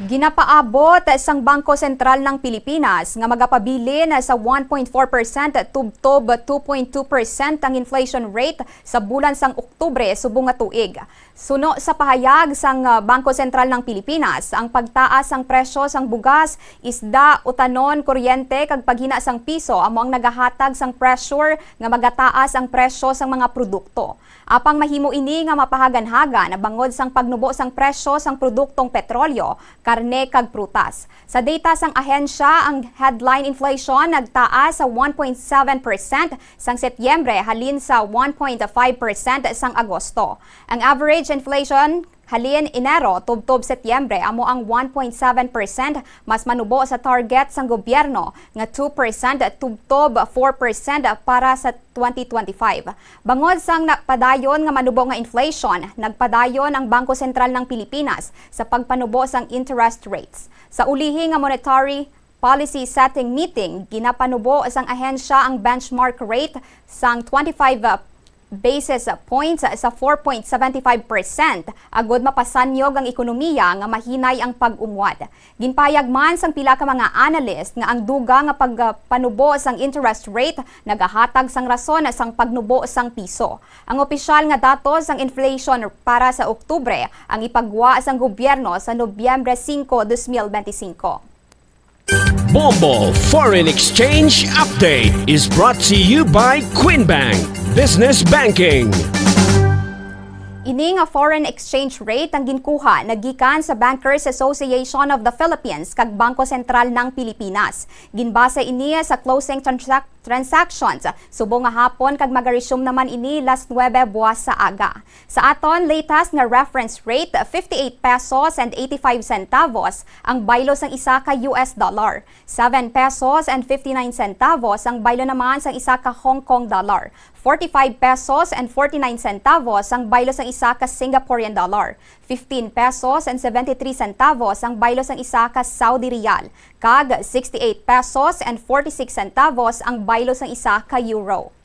Ginapaabot sang Bangko Sentral ng Pilipinas nga magapabilin sa 1.4% tubtob 2.2% ang inflation rate sa bulan sang Oktubre subong nga tuig. Suno sa pahayag sang uh, Bangko Sentral ng Pilipinas, ang pagtaas sang presyo sang bugas, isda, utanon, kuryente kag paghina sang piso amo ang nagahatag sang pressure nga magataas ang presyo sang mga produkto. Apang mahimo ini nga mapahagan-hagan bangod sang pagnubo sang presyo sang produktong petrolyo, karne kag prutas. Sa data sang ahensya, ang headline inflation nagtaas sa 1.7% sang Setyembre halin sa 1.5% sang Agosto. Ang average inflation Halin Enero, tubtob Setyembre, amo ang 1.7% mas manubo sa target sang gobyerno nga 2% tubtob 4% para sa 2025. Bangod sang nagpadayon nga manubo nga inflation, nagpadayon ang Bangko Sentral ng Pilipinas sa pagpanubo sang interest rates. Sa ulihi nga monetary policy setting meeting, ginapanubo sang ahensya ang benchmark rate sang 25 basis points sa 4.75% agod mapasanyog ang ekonomiya nga mahinay ang pag-umwad. Ginpayag man sang pila ka mga analyst nga ang duga nga pagpanubo sang interest rate nagahatag sang rason sang pagnubo sang piso. Ang opisyal nga datos sang inflation para sa Oktubre ang ipagwa sang gobyerno sa Nobyembre 5, 2025. Bombo Foreign Exchange Update is brought to you by Quinbank Business Banking. Ini nga foreign exchange rate ang ginkuha nagikan sa Bankers Association of the Philippines kag Bangko Sentral ng Pilipinas. Ginbase ini sa closing transac- transactions subong nga hapon kag magaresume naman ini last 9 buwas sa aga. Sa aton latest nga reference rate 58 pesos and 85 centavos ang baylo sang isa ka US dollar. 7 pesos and 59 centavos ang baylo naman sang isa ka Hong Kong dollar. 45 pesos and 49 centavos ang baylo sang isa ka Singaporean dollar. 15 pesos and 73 centavos ang baylo sang isa ka Saudi riyal. Kag 68 pesos and 46 centavos ang baylo sang isa ka euro.